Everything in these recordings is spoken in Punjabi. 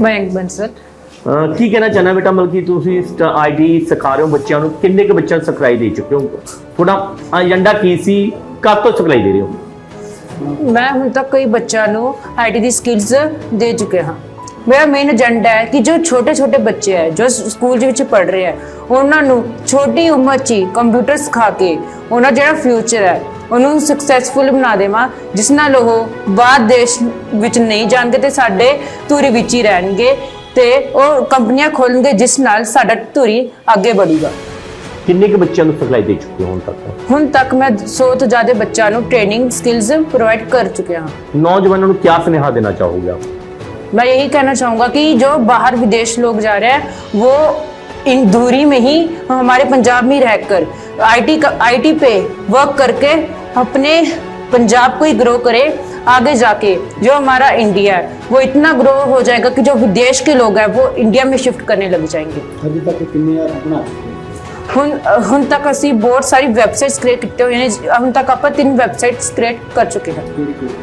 ਮਯੰਕ ਬੰਸਲ ਅਹ ਕੀ ਕਹਿਣਾ ਚਾਹਨਾ ਬੇਟਾ ਮਤਲਬ ਕਿ ਤੁਸੀਂ ਆਈਟੀ ਸਿਖਾ ਰਹੇ ਹੋ ਬੱਚਿਆਂ ਨੂੰ। ਕਿੰਨੇ ਕੁ ਬੱਚਿਆਂ ਨੂੰ ਸਿਖਲਾਈ ਦੇ ਚੁੱਕੇ ਹੋ? ਤੁਹਾਡਾ ਏਜੰਡਾ ਕੀ ਸੀ? ਕਦ ਤੋਂ ਸਿਖਲਾਈ ਦੇ ਰਹੇ ਹੋ? ਮੈਂ ਹੁਣ ਤੱਕ ਕਈ ਬੱਚਿਆਂ ਨੂੰ ਆਈਟੀ ਦੀ ਸਕਿੱਲਸ ਦੇ ਚੁੱਕੇ ਹਾਂ। ਮੇਰਾ ਮੇਨ ਏਜੰਡਾ ਹੈ ਕਿ ਜੋ ਛੋਟੇ ਛੋਟੇ ਬੱਚੇ ਹੈ ਜੋ ਸਕੂਲ ਦੇ ਵਿੱਚ ਪੜ ਰਹੇ ਹੈ ਉਹਨਾਂ ਨੂੰ ਛੋਟੀ ਉਮਰ 'ਚ ਹੀ ਕੰਪਿਊਟਰ ਸਿਖਾ ਕੇ ਉਹਨਾਂ ਜਿਹੜਾ ਫਿਊਚਰ ਹੈ ਉਹਨੂੰ ਸਕਸੈਸਫੁਲ ਬਣਾ ਦੇਵਾਂ ਜਿਸ ਨਾਲ ਉਹ ਬਾਹਰ ਦੇਸ਼ ਵਿੱਚ ਨਹੀਂ ਜਾਣਗੇ ਤੇ ਸਾਡੇ ਧੂਰੀ ਵਿੱਚ ਹੀ ਰਹਿਣਗੇ ਤੇ ਉਹ ਕੰਪਨੀਆਂ ਖੋਲਣਗੇ ਜਿਸ ਨਾਲ ਸਾਡਾ ਧੂਰੀ ਅੱਗੇ ਵਧੇਗਾ ਕਿੰਨੇ ਕੁ ਬੱਚਿਆਂ ਨੂੰ ਸਿਖਲਾਈ ਦੇ ਚੁੱਕੇ ਹੋ ਹੁਣ ਤੱਕ ਹੁਣ ਤੱਕ ਮੈਂ 100 ਤੋਂ ਜ਼ਿਆਦਾ ਬੱਚਿਆਂ ਨੂੰ ਟ੍ਰੇਨਿੰਗ ਸਕਿੱਲਸ ਪ੍ਰੋਵਾਈਡ ਕਰ ਚੁੱਕਿਆ ਹਾਂ ਨੌਜਵਾਨਾਂ ਨੂੰ ਕੀ ਸੁਨੇਹਾ ਦੇਣਾ ਚਾਹੋਗੇ ਆਪ मैं यही कहना चाहूंगा कि जो बाहर विदेश लोग जा रहे हैं वो इन दूरी में ही हमारे पंजाब में ही रहकर आईटी का आईटी पे वर्क करके अपने पंजाब को ही ग्रो करे आगे जाके जो हमारा इंडिया है वो इतना ग्रो हो जाएगा कि जो विदेश के लोग हैं वो इंडिया में शिफ्ट करने लग जाएंगे ਅਜੇ ਤੱਕ ਕਿੰਨੇ ਐਪ ਬਣਾ ਚੁੱਕੇ ਹੋ? ਹੁਣ ਹੁਣ ਤੱਕ ਅਸੀਂ ਬਹੁਤ ਸਾਰੀ ਵੈਬਸਾਈਟਸ ਕ੍ਰੀਏਟ ਕੀਤੇ ਹੋਏ ਨੇ ਹੁਣ ਤੱਕ ਆਪਾਂ ਤਿੰਨ ਵੈਬਸਾਈਟਸ ਕ੍ਰੀਏਟ ਕਰ ਚੁੱਕੇ ਹਾਂ ਕਿਹੜੀ ਕਿਹੜੀ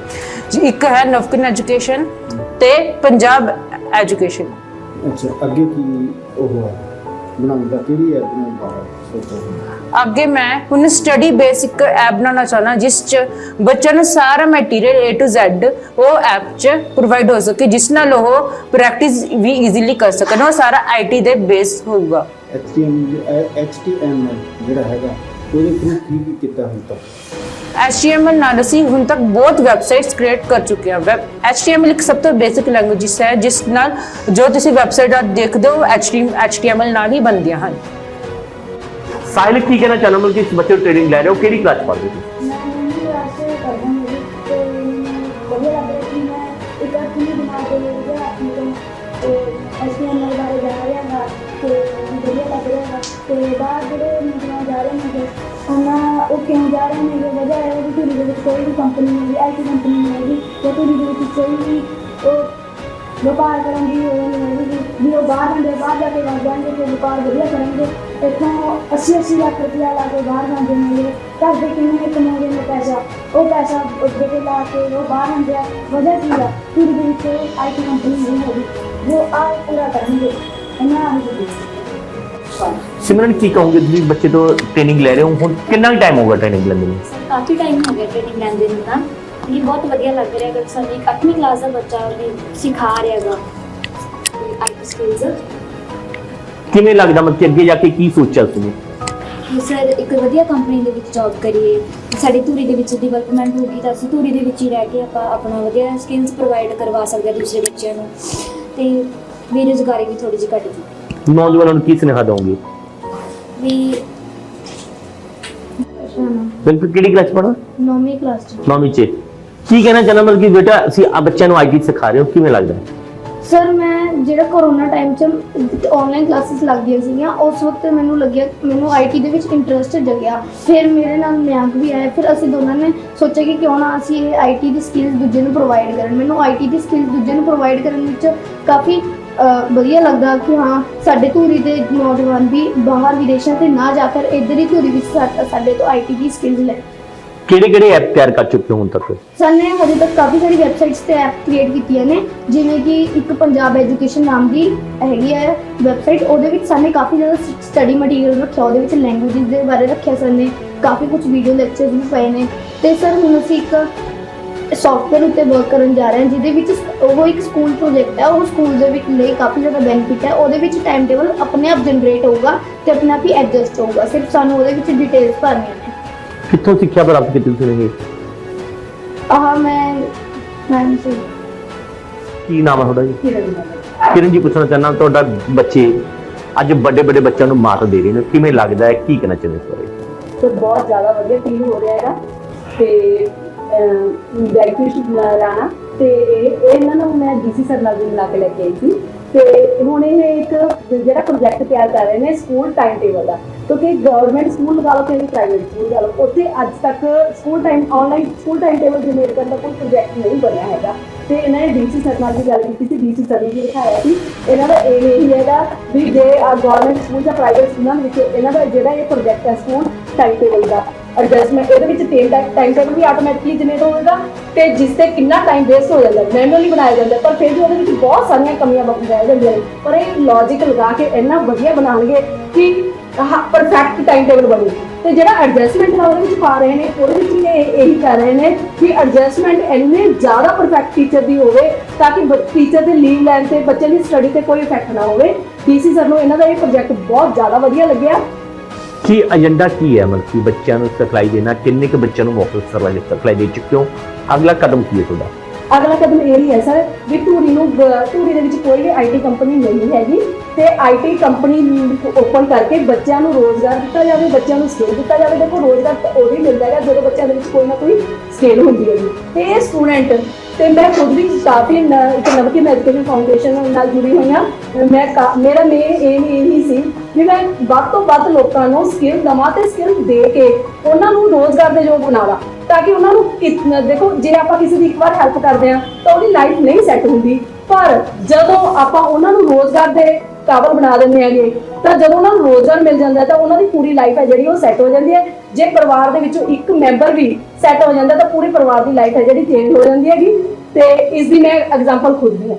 ਜੀ, ਇੱਕ ਹੈ ਨਵਕਨ ਐਜੂਕੇਸ਼ਨ ਤੇ ਪੰਜਾਬ ਐਜੂਕੇਸ਼ਨ ਅੱਛਾ ਅੱਗੇ ਕੀ ਉਹ ਹੈ ਬਣਾਉਣ ਦਾ ਕਿਹੜੀ ਐਪ ਬਣਾਉਣ ਦਾ ਸੋਚਿਆ ਹੈ ਅੱਗੇ ਮੈਂ ਹੁਣ ਸਟੱਡੀ ਬੇਸਿਕ ਐਪ ਬਣਾਉਣਾ ਚਾਹੁੰਦਾ ਜਿਸ ਚ ਬੱਚਿਆਂ ਨੂੰ ਸਾਰਾ ਮਟੀਰੀਅਲ A to Z ਉਹ ਐਪ ਚ ਪ੍ਰੋਵਾਈਡ ਹੋ ਸਕੇ ਜਿਸ ਨਾਲ ਉਹ ਪ੍ਰੈਕਟਿਸ ਵੀ ਈਜ਼ੀਲੀ ਕਰ ਸਕਣ ਉਹ ਸਾਰਾ ਆਈਟੀ ਦੇ ਬੇਸ ਹੋਊਗਾ। HTML HTML ਜਿਹੜਾ ਹੈਗਾ ਉਹਦੇ ਥਰੂ ਕੀ ਕੀ ਕੀਤਾ ਤੱਕ? HTML ਨਾਲ ਅਸੀਂ ਹੁਣ ਤੱਕ ਬਹੁਤ ਵੈਬਸਾਈਟਸ ਕ੍ਰੀਏਟ ਕਰ ਚੁੱਕੇ ਹਾਂ। ਵੈਬ HTML ਇੱਕ ਸਭ ਤੋਂ ਬੇਸਿਕ ਲੈਂਗੁਏਜ ਹੈ ਜਿਸ ਨਾਲ ਜੋ ਤੁਸੀਂ ਵੈਬਸਾਈਟ ਦੇਖਦੇ ਹੋ HTML ਨਾਲ ਹੀ ਬਣਦੀਆਂ ਹਨ। ਸਾਹਿਲ ਕੀ ਕਹਿਣਾ ਚਾਹਨਾ ਮਤਲਬ ਕਿ ਇਸ ਬੱਚੇ ਨੂੰ ਟ੍ਰੇਨਿੰਗ ਲੈ ਰਹੇ ਹੋ ਕਿਹੜੀ ਕਲਾਸ ਪੜ੍ਹਦੇ ਹੋ ਮੈਂ ਨੌਵੀਂ ਕਲਾਸ ਚ ਪੜ੍ਹਦਾ ਮੇਰੀ ਤੇ ਵਧੀਆ ਲੱਗ ਰਿਹਾ ਕਿ ਮੈਂ ਇੱਕ ਅੱਖੀ ਬਣਾ ਕੇ ਜਿਹੜਾ ਆਪਣੇ ਤੇ ਐਸਪੀਐਨ ਬਾਰੇ ਜਾ ਰਿਹਾ ਹਾਂ ਤੇ ਵਧੀਆ ਲੱਗ ਰਿਹਾ ਹੈ ਤੇ ਬਾਹਰ ਜਿਹੜੇ ਮੁੰਡੇ ਜਾ ਰਹੇ ਨੇ ਉਹਨਾਂ ਉਹ ਕਿਉਂ ਜਾ ਰਹੇ ਨੇ ਵਜ੍ਹਾ ਹੈ ਕਿ ਧੂਰੀ ਦੇ ਵਿੱਚ ਕੋਈ ਵੀ ਕੰਪਨੀ ਨਹੀਂ ਹੈ ਆਈਟੀ ਕੰਪਨੀ ਨਹੀਂ ਹੈਗੀ ਤੇ ਧੂਰੀ ਦੇ ਵਿੱਚ ਕੋਈ ਵੀ ਉਹ ਵਪਾਰ ਕਰਨ ਦੀ ਉਹ ਨਹੀਂ ਹੈਗੀ ਵੀ ਉਹ ਬਾਹਰ ਹੁੰਦੇ ਬਾਹਰ ਜਾ ਕੇ ਲੱਗ ਜਾਣਗੇ ਤੇ ਵਪਾਰ ਵਧੀਆ ਕਰਨਗੇ ਇੱਥੋਂ 80 80 ਲੱਖ ਰੁਪਇਆ ਲਾ ਕੇ ਬਾਹਰ ਜਾਂਦੇ ਨੇ ਘਰ ਦੇ ਕਿੰਨੇ ਕਮਾਉਂਦੇ ਨੇ ਪੈਸਾ ਉਹ ਪੈਸਾ ਅੱਗੇ ਤੇ ਲਾ ਕੇ ਉਹ ਬਾਹਰ ਹੁੰਦੇ ਆ। ਵਜ੍ਹਾ ਕੀ ਆ? ਫਿਰ ਦੇ ਵਿੱਚ ਆਈਟੀ ਕੰਪਨੀ ਨਹੀਂ ਹੈਗੀ। ਉਹ ਆ ਪੂਰਾ ਕਰਨਗੇ ਇਹਨਾਂ ਆ ਹੀ ਸਿਮਰਨ ਕੀ ਕਹੋਗੇ? ਤੁਸੀਂ ਬੱਚੇ ਤੋਂ ਟ੍ਰੇਨਿੰਗ ਲੈ ਰਹੇ ਹੋ। ਹੁਣ ਕਿੰਨਾ ਟਾਈਮ ਹੋਗਾ ਟ੍ਰੇਨਿੰਗ ਲੈਂਦੇ ਨੂੰ ਕਾਫੀ ਟਾਈਮ ਹੋ ਗਿਆ ਟ੍ਰੇਨਿੰਗ ਲੈਂਦੇ ਨੂੰ ਤਾਂ। ਇਹ ਬਹੁਤ ਵਧੀਆ ਲੱਗ ਰਿਹਾ ਕਿ ਸਾਨੂੰ ਇੱਕ 8ਵੀਂ ਕਲਾਸ ਦਾ ਬੱਚਾ ਵੀ ਸਿਖਾ ਰਿਹਾ ਹੈਗਾ। ਆਈਟੀ ਸਕਿੱਲਸ ਕਿਵੇਂ ਲੱਗਦਾ ਮਤਲਬ ਕਿ ਅੱਗੇ ਜਾ ਕੇ ਕੀ ਸੋਚਿਆ ਤੁਸੀਂ? ਸਰ ਇੱਕ ਵਧੀਆ ਕੰਪਨੀ ਦੇ ਵਿੱਚ ਜੌਬ ਕਰੀਏ। ਸਾਡੀ ਧੂਰੀ ਦੇ ਵਿੱਚ ਡਿਵੈਲਪਮੈਂਟ ਹੋਊਗੀ ਤਾਂ ਅਸੀਂ ਧੂਰੀ ਦੇ ਵਿੱਚ ਹੀ ਰਹਿ ਕੇ ਆਪਾਂ ਆਪਣਾ ਵਧੀਆ ਸਕਿੱਲਸ ਪ੍ਰੋਵਾਈਡ ਕਰਵਾ ਸਕਦੇ ਹਾਂ ਦੂਸਰੇ ਬੱਚਿਆਂ ਨੂੰ। ਤੇ ਬੇਰੁਜ਼ਗਾਰੀ ਵੀ ਥੋੜੀ ਜਿਹੀ ਘਟ ਜੂ ਨੌਜਵਾਨਾਂ ਨੂੰ ਕੀ ਸੁਨੇਹਾ ਦਵੋਗੇ? ਵੀ ਬਿਲਕੁਲ ਕਿਹੜੀ ਕਲਾਸ ਪੜ੍ਹੋ? ਨੌਵੀਂ ਕਲਾਸ ਚ। ਨੌਵੀਂ ਚ। ਕੀ ਕਹਿਣਾ ਚਾਹਨਾ ਮਤਲਬ ਕਿ ਬੇਟਾ ਅਸੀਂ ਆ ਬੱਚਿਆਂ ਨੂੰ ਆਈਟੀ ਸਿਖਾ ਰਹੇ ਹੋ ਕਿਵੇਂ ਲੱਗਦਾ? ਸਰ ਮੈਂ ਜਿਹੜਾ ਕਰੋਨਾ ਟਾਈਮ 'ਚ ਆਨਲਾਈਨ ਕਲਾਸਿਸ ਲੱਗਦੀਆਂ ਸੀਗੀਆਂ, ਉਸ ਵਕਤ ਮੈਨੂੰ ਲੱਗਿਆ, ਮੈਨੂੰ ਆਈਟੀ ਦੇ ਵਿੱਚ ਇੰਟਰਸਟ ਜਗਿਆ। ਫਿਰ ਮੇਰੇ ਨਾਲ ਮਿਆਂਕ ਵੀ ਆਇਆ। ਫਿਰ ਅਸੀਂ ਦੋਨਾਂ ਨੇ ਸੋਚਿਆ ਕਿ ਕਿਉਂ ਨਾ ਅਸੀਂ ਇਹ ਆਈਟੀ ਦੀ ਸਕਿੱਲਸ ਦੂਜੇ ਨੂੰ ਪ੍ਰੋਵਾਈਡ ਕਰਨ। ਮੈਨੂੰ ਆਈਟੀ ਦੀ ਸਕਿੱਲਸ ਦੂਜੇ ਨੂੰ ਪ੍ਰੋਵਾਈਡ ਕਰਨ ਵਿੱਚ ਕਾਫੀ ਵਧੀਆ ਲੱਗਦਾ ਕਿ ਹਾਂ, ਸਾਡੇ ਧੂਰੀ ਦੇ ਨੌਜਵਾਨ ਵੀ ਬਾਹਰ ਵਿਦੇਸ਼ਾਂ ਤੇ ਨਾ ਜਾ ਕਰ, ਇੱਧਰ ਹੀ ਧੂਰੀ ਵਿੱਚ ਸਾਡੇ ਤੋਂ ਆਈਟੀ ਦੀ ਸਕਿੱਲਸ ਲੈ ਕਿਹੜੇ ਕਿਹੜੇ ਐਪ ਤਿਆਰ ਕਰ ਚੁੱਕੇ ਹੋ ਹੁਣ ਤੱਕ? ਸਾਨੇ ਹਜੇ ਤੱਕ ਕਾਫੀ ਸਾਰੀ ਵੈਬਸਾਈਟਸ ਤੇ ਐਪ ਕ੍ਰੀਏਟ ਕੀਤੀਆਂ ਨੇ, ਜਿਵੇਂ ਕਿ ਇੱਕ ਪੰਜਾਬ ਐਜੂਕੇਸ਼ਨ ਨਾਮ ਦੀ ਹੈਗੀ ਹੈ ਵੈਬਸਾਈਟ ਉਹਦੇ ਵਿੱਚ ਸਾਨੇ ਕਾਫੀ ਜ਼ਿਆਦਾ ਸਟੱਡੀ ਮਟੀਰੀਅਲ ਰੱਖਿਆ, ਉਹਦੇ ਵਿੱਚ ਲੈਂਗੁਏਜਸ ਦੇ ਬਾਰੇ ਰੱਖਿਆ ਸਾਨੇ, ਕਾਫੀ ਕੁਝ ਵੀਡੀਓ ਲੈਕਚਰਸ ਵੀ ਪਏ ਨੇ। ਤੇ ਸਰ, ਹੁਣ ਅਸੀਂ ਇੱਕ ਸੌਫਟਵੇਅਰ ਉੱਤੇ ਵਰਕ ਕਰਨ ਜਾ ਰਹੇ ਹਾਂ, ਜਿਹਦੇ ਵਿੱਚ ਉਹ ਇੱਕ ਸਕੂਲ ਪ੍ਰੋਜੈਕਟ ਹੈ, ਉਹ ਸਕੂਲ ਦੇ ਵਿੱਚ ਲਈ ਕਾਫੀ ਜ਼ਿਆਦਾ ਬੈਨੀਫਿਟ ਹੈ, ਉਹਦੇ ਵਿੱਚ ਟਾਈਮ ਟੇਬਲ ਆਪਣੇ ਆਪ ਜਨਰੇਟ ਹੋਊਗਾ ਤੇ ਆਪਣੇ ਆਪ ਹੀ ਐਡਜਸਟ ਹੋਊਗਾ। ਸਿਰਫ ਸਾਨੂੰ ਉਹਦੇ ਵਿੱਚ ਡਿਟੇਲਸ ਭਰਨੀਆਂ ਨੇ। ਕਿੱਥੋਂ ਸਿੱਖਿਆ ਪ੍ਰਾਪਤ ਕੀਤੀ ਤੁਸੀਂ ਇਹ? ਆਹ ਮੈਂ ਮੈਂ ਸੀ ਕੀ ਨਾਮ ਹੈ ਤੁਹਾਡਾ ਜੀ? ਕਿਰਨ ਜੀ। ਪੁੱਛਣਾ ਚਾਹੁੰਦਾ ਤੁਹਾਡਾ ਬੱਚੇ ਅੱਜ ਵੱਡੇ ਵੱਡੇ ਬੱਚਿਆਂ ਨੂੰ ਮਾਤ ਦੇ ਰਹੇ ਨੇ। ਕਿਵੇਂ ਲੱਗਦਾ ਹੈ? ਕੀ ਕਹਿਣਾ ਚਾਹੁੰਦੇ ਇਸ ਬਾਰੇ? ਤੇ ਬਹੁਤ ਜ਼ਿਆਦਾ ਵਧੀਆ ਫੀਲ ਹੋ ਰਿਹਾ ਹੈਗਾ। ਤੇ ਬੈਨੀਫਿਟ ਰਾਣਾ। ਤੇ ਇਹ ਇਹਨਾਂ ਨੂੰ ਮੈਂ ਡੀਸੀ ਸਰ ਨਾਲ ਵੀ ਮਿਲਾ ਕੇ ਲੈ ਕੇ ਆਈ ਸੀ। ਤੇ ਹੁਣ ਇਹ ਇੱਕ ਜਿਹੜਾ ਪ੍ਰੋਜੈਕਟ ਤਿਆਰ ਕਰ ਰਹੇ ਨੇ ਸਕੂਲ ਟਾਈਮ ਟੇਬਲ ਦਾ, ਕਿਉਂਕਿ ਗਵਰਨਮੈਂਟ ਸਕੂਲ ਲਗਾ ਲਓ ਤੇ ਪ੍ਰਾਈਵੇਟ ਸਕੂਲ ਲਗਾ ਲਓ, ਉੱਥੇ ਅੱਜ ਤੱਕ school time online school time table generate ਕਰਨ ਦਾ ਕੋਈ ਪ੍ਰੋਜੈਕਟ ਨਹੀਂ ਬਣਿਆ ਹੈਗਾ। ਤੇ ਇਹਨਾਂ ਨੇ ਡੀਸੀ ਸਰ ਨਾਲ ਵੀ ਗੱਲ ਕੀਤੀ ਸੀ ਡੀਸੀ ਸਰ ਨੇ ਵੀ ਦਿਖਾਇਆ ਸੀ, ਇਹਨਾਂ ਦਾ ਇਹ ਇਹੀ ਹੈਗਾ ਵੀ ਜੇ ਗਵਰਨਮੈਂਟ ਸਕੂਲ ਜਾਂ ਪ੍ਰਾਈਵੇਟ ਸਕੂਲਾਂ ਵਿੱਚ ਇਹਨਾਂ ਦਾ ਜਿਹੜਾ ਇਹ ਪ੍ਰੋਜੈਕਟ ਹੈ ਸਕੂਲ ਟਾਈਮ ਟੇਬਲ ਦਾ ਐਡਜਸਟਮੈਂਟ ਇਹਦੇ ਵਿੱਚ ਤਿੰਨ ਟਾਈਮ ਟੇਬਲ ਵੀ ਆਟੋਮੈਟਿਕਲੀ ਜਨਰੇਟ ਹੋਵੇਗਾ ਤੇ ਜਿਸ ਤੇ ਕਿੰਨਾ ਟਾਈਮ ਵੇਸਟ ਹੋ ਜਾਂਦਾ ਮੈਨੂਅਲੀ ਬਣਾਇਆ ਜਾਂਦਾ, ਪਰ ਫਿਰ ਵੀ ਉਹਦੇ ਵਿੱਚ ਬਹੁਤ ਸਾਰੀਆਂ ਕਮੀਆਂ ਬਖ ਰਹਿ ਜਾਂਦੀਆਂ ਨੇ। ਪਰ ਇਹ ਲੌਜੀਕ ਲਗਾ ਕੇ ਇੰਨਾ ਵਧੀਆ ਬਣਾਉਣਗੇ ਕਿ ਪਰਫੈਕਟ ਟਾਈਮ ਟੇਬਲ ਬਣੇ। ਤੇ ਜਿਹੜਾ ਐਡਜਸਟਮੈਂਟ ਨਾਲ ਉਹਦੇ ਵਿੱਚ ਪਾ ਰਹੇ ਨੇ, ਉਹਦੇ ਵਿੱਚ ਵੀ ਇਹੀ ਕਰ ਰਹੇ ਨੇ ਕਿ ਐਡਜਸਟਮੈਂਟ ਇੰਨੇ ਜ਼ਿਆਦਾ ਪਰਫੈਕਟ ਟੀਚਰ ਦੀ ਹੋਵੇ ਤਾਂ ਕਿ ਟੀਚਰ ਦੇ ਲੀਵ ਲੈਣ ਤੇ ਬੱਚੇ ਦੀ ਸਟੱਡੀ ਤੇ ਕੋਈ ਇਫੈਕਟ ਨਾ ਹੋਵੇ। ਡੀਸੀ ਸਰ ਨੂੰ ਇਹਨਾਂ ਦਾ ਇਹ ਪ੍ਰੋਜੈਕਟ ਬਹੁਤ ਜ਼ਿਆਦਾ ਵਧੀਆ ਲੱਗਿਆ। ਕੀ ਏਜੰਡਾ ਕੀ ਹੈ? ਮਤਲਬ ਕਿ ਬੱਚਿਆਂ ਨੂੰ ਸਿਖਲਾਈ ਦੇਣਾ, ਕਿੰਨੇ ਕੁ ਬੱਚਿਆਂ ਨੂੰ ਮੌਕੇ ਸਿਖਲਾਈ ਸਿਖਲਾਈ ਦੇ ਚੁੱਕੇ ਹੋ? ਅਗਲਾ ਕਦਮ ਕੀ ਹੈ ਤੁਹਾਡਾ? ਅਗਲਾ ਕਦਮ ਇਹ ਹੀ ਹੈ ਸਰ ਵੀ ਧੂਰੀ ਨੂੰ ਬ- ਦੇ ਵਿੱਚ ਕੋਈ ਵੀ ਆਈਟੀ ਕੰਪਨੀ ਨਹੀਂ ਹੈਗੀ ਤੇ ਆਈਟੀ ਕੰਪਨੀ ਓਪਨ ਕਰਕੇ ਬੱਚਿਆਂ ਨੂੰ ਰੋਜ਼ਗਾਰ ਦਿੱਤਾ ਜਾਵੇ, ਬੱਚਿਆਂ ਨੂੰ ਸਕਿੱਲ ਦਿੱਤਾ ਜਾਵੇ। ਦੇਖੋ, ਰੋਜ਼ਗਾਰ ਤਾਂ ਉਦੋਂ ਮਿਲਦਾ ਹੈਗਾ, ਜਦੋਂ ਬੱਚਿਆਂ ਦੇ ਵਿੱਚ ਕੋਈ ਨਾ ਕੋਈ ਸਕਿੱਲ ਹੁੰਦੀ ਹੈ ਤੇ ਇਹ ਸਟੂਡੈਂਟ ਤੇ ਮੈਂ ਖੁਦ ਵੀ ਕਾਫੀ ਇੱਕ ਨਵਕੀਨ ਐਜੂਕੇਸ਼ਨ ਫਾਊਂਡੇਸ਼ਨ ਨਾਲ ਜੁੜੀ ਹੋਈ ਹਾਂ। ਮੈਂ ਮੇਰਾ ਮੇਨ ਏਮ ਇਹ ਹੀ ਸੀ ਵੀ ਮੈਂ ਵੱਧ ਤੋਂ ਵੱਧ ਲੋਕਾਂ ਨੂੰ ਸਕਿੱਲ ਦਵਾਂ ਤੇ ਸਕਿੱਲ ਦੇ ਕੇ ਉਹਨਾਂ ਨੂੰ ਰੋਜ਼ਗਾਰ ਦੇ ਯੋਗ ਬਣਾਵਾਂ ਤਾਂ ਕਿ ਉਹਨਾਂ ਨੂੰ ਦੇਖੋ, ਜੇ ਆਪਾਂ ਕਿਸੇ ਦੀ ਇੱਕ ਵਾਰ ਹੈਲਪ ਕਰਦੇ ਹਾਂ, ਤਾਂ ਉਹਦੀ ਲਾਈਫ ਨਹੀਂ ਸੈੱਟ ਹੁੰਦੀ। ਪਰ ਜਦੋਂ ਆਪਾਂ ਉਹਨਾਂ ਨੂੰ ਰੋਜ਼ਗਾਰ ਦੇ ਕਾਬਲ ਬਣਾ ਦਿੰਦੇ ਹੈਗੇ, ਤਾਂ ਜਦੋਂ ਉਹਨਾਂ ਨੂੰ ਰੋਜ਼ਗਾਰ ਮਿਲ ਜਾਂਦਾ, ਤਾਂ ਉਹਨਾਂ ਦੀ ਪੂਰੀ ਲਾਈਫ ਹੈ ਜਿਹੜੀ ਉਹ ਸੈੱਟ ਹੋ ਜਾਂਦੀ ਹੈ। ਜੇ ਪਰਿਵਾਰ ਦੇ ਵਿੱਚੋਂ ਇੱਕ ਮੈਂਬਰ ਵੀ ਸੈੱਟ ਹੋ ਜਾਂਦਾ, ਤਾਂ ਪੂਰੇ ਪਰਿਵਾਰ ਦੀ ਲਾਈਫ ਹੈ ਜਿਹੜੀ ਚੇਂਜ ਹੋ ਜਾਂਦੀ ਹੈਗੀ। ਤੇ ਇਸ ਦੀ ਮੈਂ ਐਗਜ਼ਾਮਪਲ ਖੁਦ ਵੀ ਹਾਂ।